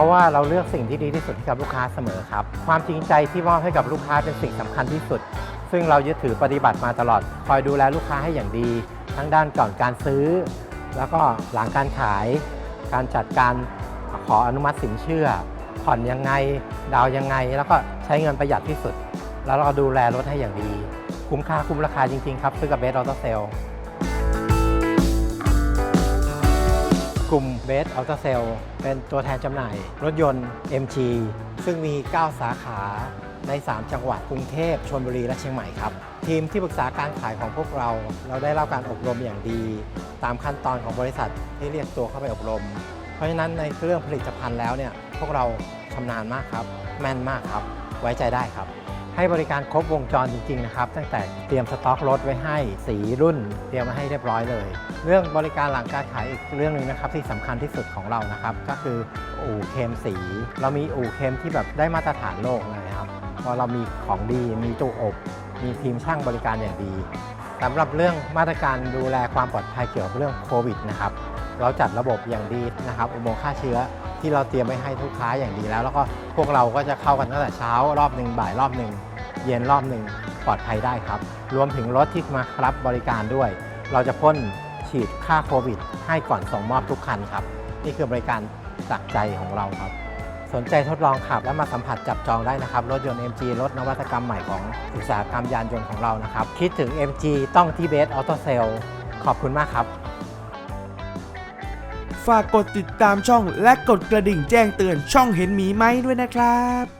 ราะว่าเราเลือกสิ่งที่ดีที่สุดให้กับลูกค้าเสมอครับ ความจริงใจที่มอบให้กับลูกค้าเป็นสิ่งสำคัญที่สุด ซึ่งเรายึดถือปฏิบัติมาตลอด คอยดูแลลูกค้าให้อย่างดี ทั้งด้านก่อนการซื้อ แล้วก็หลังการขาย การจัดการขออนุมัติสินเชื่อ ผ่อนยังไง ดาวยังไง แล้วก็ใช้เงินประหยัดที่สุด แล้วเราดูแลรถให้อย่างดี คุ้มค่าคุ้มราคาจริงๆครับซื้อกับเบสออโตเซล กลุ่มเบสออโตาเซลเป็นตัวแทนจำหน่าย รถยนต์ MG ซึ่งมี 9 สาขาใน 3 จังหวัดกรุงเทพชลบุรีและเชียงใหม่ครับ ทีมที่ปรึกษาการขายของพวกเรา เราได้รับการอบรมอย่างดี ตามขั้นตอนของบริษัทที่เรียกตัวเข้าไปอบรม เพราะฉะนั้นในเรื่องผลิตภัณฑ์แล้วเนี่ยพวกเราชำนาญมากครับ แม่นมากครับ ไว้ใจได้ครับ ให้บริการครบวงจรจริงๆนะครับตั้งแต่เตรียมสต็อกรถไว้ให้สีรุ่น เตรียมมาให้เรียบร้อยเลย เรื่องบริการหลังการขายอีกเรื่องหนึ่งนะครับที่สำคัญที่สุดของเรานะครับ ก็คืออู่เคมสี เรามีอู่เคมที่แบบได้มาตรฐานโลกเลยนะครับพราเรามีของดีมีตู้อบ มีทีมช่างบริการอย่างดีสำหรับเรื่องมาตรการดูแลความปลอดภัยเกี่ยวกับเรื่องโควิดนะครับเราจัดระบบอย่างดีนะครับอุโมงค์ฆ่าเชื้อ ที่เราเตรียมไว้ให้ทุกค้าอย่างดีแล้ว แล้วก็พวกเราก็จะเข้ากันตั้งแต่เช้ารอบหนึ่งบ่ายรอบหนึ่งเย็นรอบหนึ่งปลอดภัยได้ครับ รวมถึงรถที่มารับบริการด้วย เราจะพ่นฉีดฆ่าโควิด ให้ก่อนส่งมอบทุกคันครับ นี่คือบริการจากใจของเราครับ สนใจทดลองขับและมาสัมผัสจับจองได้นะครับ รถยนต์ MG รถนวัตกรรมใหม่ของอุตสาหกรรมยานยนต์ของเรานะครับ คิดถึง MG ต้องที่เบสออโตเซลขอบคุณมากครับ ฝากกดติดตามช่องและกดกระดิ่งแจ้งเตือนช่องเห็นหมีไหมด้วยนะครับ